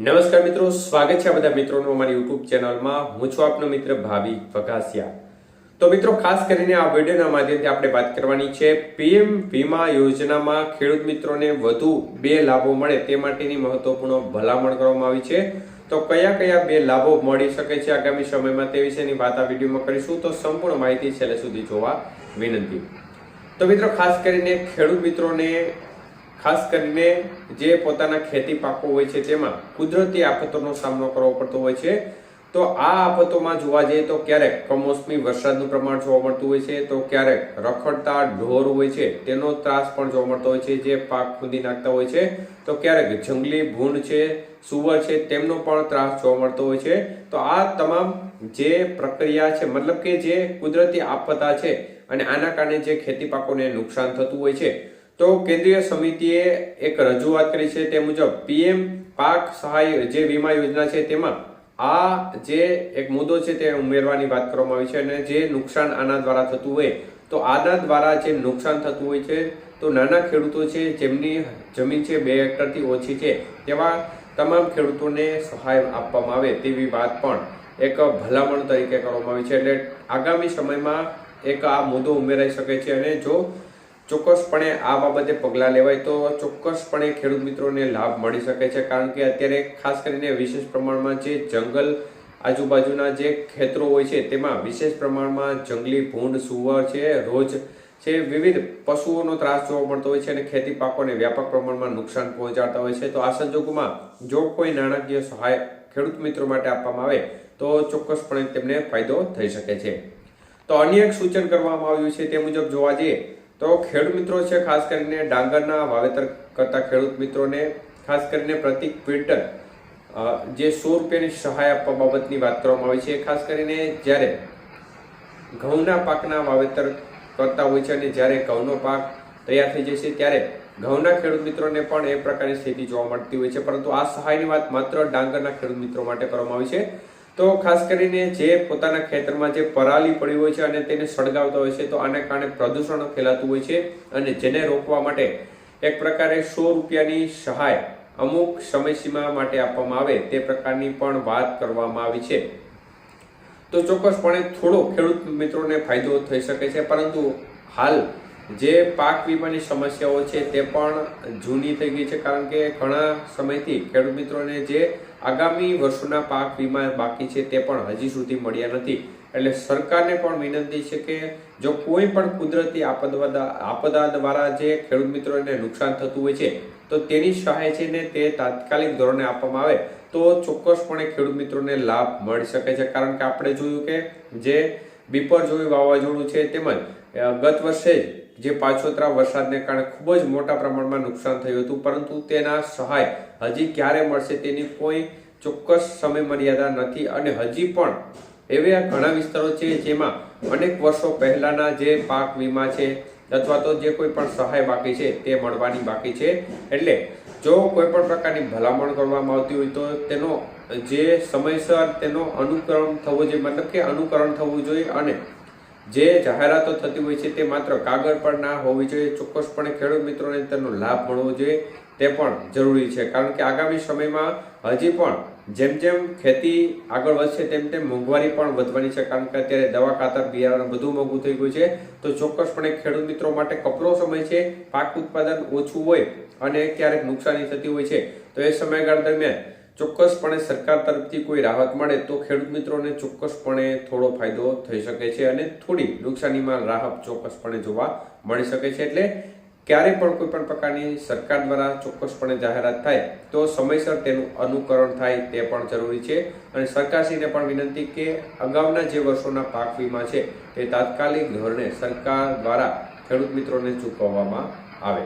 નમસ્કાર મિત્રો, સ્વાગત છે બધા મિત્રોનું અમારી યુટ્યુબ ચેનલમાં. હું છું આપનો મિત્ર ભાવિ વઘાસિયા તો મિત્રો, ખાસ કરીને આ વિડીયોના માધ્યમથી આપણે વાત કરવાની છે, પીએમ વીમા યોજનામાં ખેડૂત મિત્રોને વધુ બે લાભો મળે તે માટેની મહત્વપૂર્ણ ભલામણ કરવામાં આવી છે. તો કયા કયા બે લાભો મળી શકે છે આગામી સમયમાં તે વિશેની વાત આ વિડીયોમાં કરીશું. તો સંપૂર્ણ માહિતી છેલ્લે સુધી જોવા વિનંતી. તો મિત્રો, ખાસ કરીને ખેડૂત મિત્રોને ખાસ કરીને જે પોતાના ખેતી પાકો હોય છે તેમાં કુદરતી આફતોનો સામનો કરવો પડતો હોય છે. તો આ આફતોમાં જોવા જઈએ તો ક્યારેક કમોસમી વરસાદનું પ્રમાણ જોવા મળતું હોય છે, તો ક્યારેક રખડતા ઢોર હોય છે, તેનો ત્રાસ પણ જોવા મળતો હોય છે, જે પાક ખૂંદી નાખતા હોય છે. તો ક્યારેક જંગલી ભૂંડ છે, સુવર છે, તેમનો પણ ત્રાસ જોવા મળતો હોય છે. તો આ તમામ જે પ્રક્રિયા છે, મતલબ કે જે કુદરતી આફતા છે, અને આના કારણે જે ખેતી પાકોને નુકસાન થતું હોય છે તો કેન્દ્રીય સમિતિએ એક રજૂઆત કરી છે તે મુજબ પીએમ પાક સહાય જે વીમા યોજના છે તેમાં આ જે એક મુદ્દો છે તે ઉમેરવાની વાત કરવામાં આવી છે અને જે નુકસાન આના દ્વારા થતું હોય તો આના દ્વારા જે નુકસાન થતું હોય છે તો નાના ખેડૂતો છે જેમની જમીન છે બે હેક્ટરથી ઓછી છે તેવા તમામ ખેડૂતોને સહાય આપવામાં આવે તેવી વાત પણ એક ભલામણ તરીકે કરવામાં આવી છે. એટલે આગામી સમયમાં એક આ મુદ્દો ઉમેરાઈ શકે છે અને જો ચોક્કસપણે આ બાબતે પગલાં લેવાય તો ચોક્કસપણે ખેડૂત મિત્રોને લાભ મળી શકે છે. કારણ કે અત્યારે ખાસ કરીને વિશેષ પ્રમાણમાં જે જંગલ આજુબાજુના જે ખેતરો હોય છે, તેમાં વિશેષ પ્રમાણમાં જંગલી ભૂંડ, સુવર છે, રોજ છે, વિવિધ પશુઓનો ત્રાસ જોવા મળતો હોય છે અને ખેતી પાકોને વ્યાપક પ્રમાણમાં નુકસાન પહોંચાડતા હોય છે. તો આ સંજોગોમાં જો કોઈ નાણાકીય સહાય ખેડૂત મિત્રો માટે આપવામાં આવે તો ચોક્કસપણે તેમને ફાયદો થઈ શકે છે. તો અન્ય એક સૂચન કરવામાં આવ્યું છે, તે મુજબ જોવા જઈએ તો ખેડૂત મિત્રો છે, ખાસ કરીને ડાંગરના વાવેતર કરતા ખેડૂત મિત્રોને ખાસ કરીને પ્રતિ ક્વિન્ટલ જે સો રૂપિયાની સહાય આપવા બાબતની વાત કરવામાં આવી છે. ખાસ કરીને જ્યારે ઘઉંના પાકના વાવેતર કરતા હોય છે અને જ્યારે ઘઉંનો પાક તૈયાર થઈ જશે ત્યારે ઘઉંના ખેડૂત મિત્રોને પણ એ પ્રકારની સ્થિતિ જોવા મળતી હોય છે. પરંતુ આ સહાયની વાત માત્ર ડાંગરના ખેડૂત મિત્રો માટે કરવામાં આવી છે. તો ખાસ કરીને જે પોતાના ખેતરમાં જે પરાલી પડી હોય છે અને તેને સળગાવતા હોય છે, તો આને કારણે પ્રદૂષણ ફેલાતું હોય છે અને જેને રોકવા માટે એક પ્રકારે સો રૂપિયાની સહાય અમુક સમયસીમા માટે આપવામાં આવે તે પ્રકારની પણ વાત કરવામાં આવી છે. તો ચોક્કસપણે થોડો ખેડૂત મિત્રોને ફાયદો થઈ શકે છે, પરંતુ હાલ જે પાક વીમાની સમસ્યાઓ છે તે પણ જૂની થઈ ગઈ છે, કારણ કે ઘણા સમયથી ખેડૂત મિત્રોને જે આગામી વર્ષોના પાક વીમા બાકી છે તે પણ હજી સુધી મળ્યા નથી. એટલે સરકારને પણ વિનંતી છે કે જો કોઈ પણ કુદરતી આપદા આપદા દ્વારા જે ખેડૂત મિત્રોને નુકસાન થતું હોય છે, તો તેની સહાય છે ને તે તાત્કાલિક ધોરણે આપવામાં આવે, તો ચોક્કસપણે ખેડૂત મિત્રોને લાભ મળી શકે છે. કારણ કે આપણે જોયું કે જે બિપરજોય વાવાઝોડું છે તેમજ ગત વર્ષે જ જે પાછોતરા વરસાદને કારણે ખૂબ જ મોટા પ્રમાણમાં નુકસાન થયું હતું, પરંતુ તેના સહાય હજી ક્યારે મળશે તેની કોઈ ચોક્કસ સમય મર્યાદા નથી અને હજી પણ એવા ઘણા વિસ્તારો છે જેમાં અનેક વર્ષો પહેલાના જે પાક વીમા છે અથવા તો જે કોઈ પણ સહાય બાકી છે તે મળવાની બાકી છે. એટલે જો કોઈ પણ પ્રકારની ભલામણ કરવામાં આવતી હોય તો તેનો જે સમયસર તેનો અનુકરણ થવો જોઈએ, મતલબ કે અનુકરણ થવું જોઈએ અને જે જાહેરાતો થતી હોય છે તે માત્ર કાગળ પર ના હોવી જોઈએ. ચોક્કસપણે ખેડૂત મિત્રોને તેનો લાભ મળવો જોઈએ. તે પણ જરૂરી છે. કારણ કે આગામી સમયમાં હજી પણ જેમ જેમ ખેતી આગળ વધશે તેમ તેમ મોંઘવારી પણ વધવાની છે. કારણ કે અત્યારે દવા, ખાતર, બિયારણ બધું મોંઘું થઈ ગયું છે. તો ચોક્કસપણે ખેડૂત મિત્રો માટે કપરો સમય છે. પાક ઉત્પાદન ઓછું હોય અને ક્યારેક નુકસાની થતી હોય છે. તો એ સમયગાળા દરમિયાન ચોક્કસપણે સરકાર તરફથી કોઈ રાહત મળે તો ખેડૂત મિત્રોને ચોક્કસપણે થોડો ફાયદો થઈ શકે છે અને થોડી નુકસાનીમાં રાહત ચોક્કસપણે જોવા મળી શકે છે. એટલે ક્યારે પણ કોઈ પણ પ્રકારની સરકાર દ્વારા ચોક્કસપણે જાહેરાત થાય તો સમયસર તેનું અનુકરણ થાય તે પણ જરૂરી છે. અને સરકારશ્રીને પણ વિનંતી કે અગાઉના જે વર્ષોના પાક વીમા છે તે તાત્કાલિક ધોરણે સરકાર દ્વારા ખેડૂત મિત્રોને ચૂકવવામાં આવે.